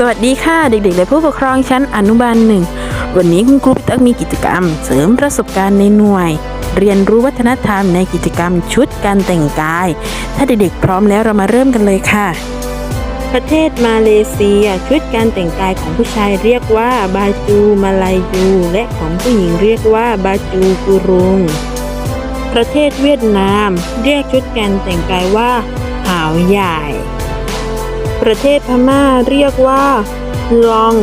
สวัสดีค่ะเด็กๆ และผู้ปกครองชั้นอนุบาลหนึ่ง วันนี้คุณครูพี่ตั๊กมีกิจกรรม เสริมประสบการณ์ในหน่วย เรียนรู้วัฒนธรรมในกิจกรรมชุดการแต่งกาย ถ้าเด็กๆพร้อมแล้วเรามาเริ่มกันเลยค่ะ ประเทศมาเลเซียชุดการแต่งกายของผู้ชายเรียกว่าบาจูมาลายูและของผู้หญิงเรียกว่าบาจูกุรุง ประเทศเวียดนาม เรียกชุดการแต่งกายว่าหาวใหญ่ ประเทศพม่าเรียกว่าลอง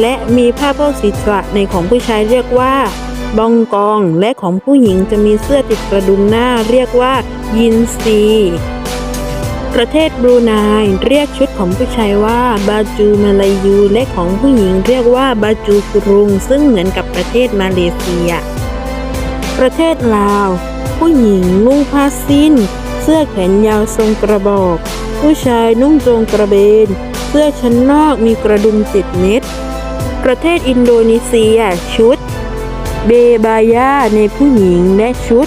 และมีผ้าโพกศีรษะในของผู้ชายเรียกว่าบองกอง และของผู้หญิงจะมีเสื้อติดกระดุมหน้าเรียกว่ายินซี ประเทศบรูไนเรียกชุดของผู้ชายว่าบาจูมาลายู และของผู้หญิงเรียกว่าบาจูกรุง ซึ่งเหมือนกับประเทศมาเลเซีย ประเทศลาว ผู้หญิงนุ่งผ้าสิ้น เสื้อแขนยาวทรงกระบอก ผู้ชายนุ่งโจงกระเบน เสื้อชั้นนอกมีกระดุมติดเม็ด ประเทศอินโดนีเซีย ชุด เบบายาในผู้หญิงและชุด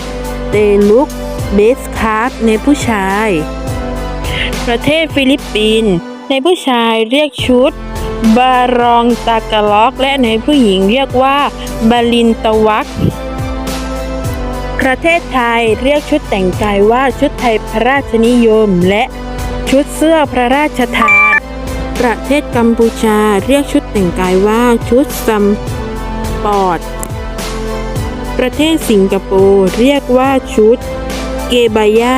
เตลุก เบสคาร์ในผู้ชาย ประเทศฟิลิปปินส์ในผู้ชายเรียกชุด บารองตากะล็อก และในผู้หญิงเรียกว่าบาลินตะวักประเทศไทยเรียกชุดแต่งกายว่าชุดไทยพระราชนิยมและ ชุดเสื้อพระราชทาน ประเทศกัมพูชาเรียกชุดแต่งกายว่าชุดซัมปอร์ตประเทศสิงคโปร์เรียกว่าชุดเกบายา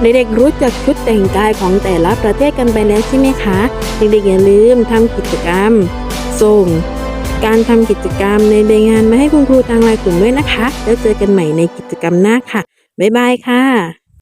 เด็กๆรู้จักชุดแต่งกายของแต่ละประเทศกันไปแล้วใช่ไหมคะ เด็กๆอย่าลืมทำกิจกรรม ส่ง การทำกิจกรรมในรายงานมาให้คุณครูทางไลน์กลุ่มด้วยนะคะ แล้วเจอกันใหม่ในกิจกรรมหน้าค่ะ บ๊ายบายค่ะ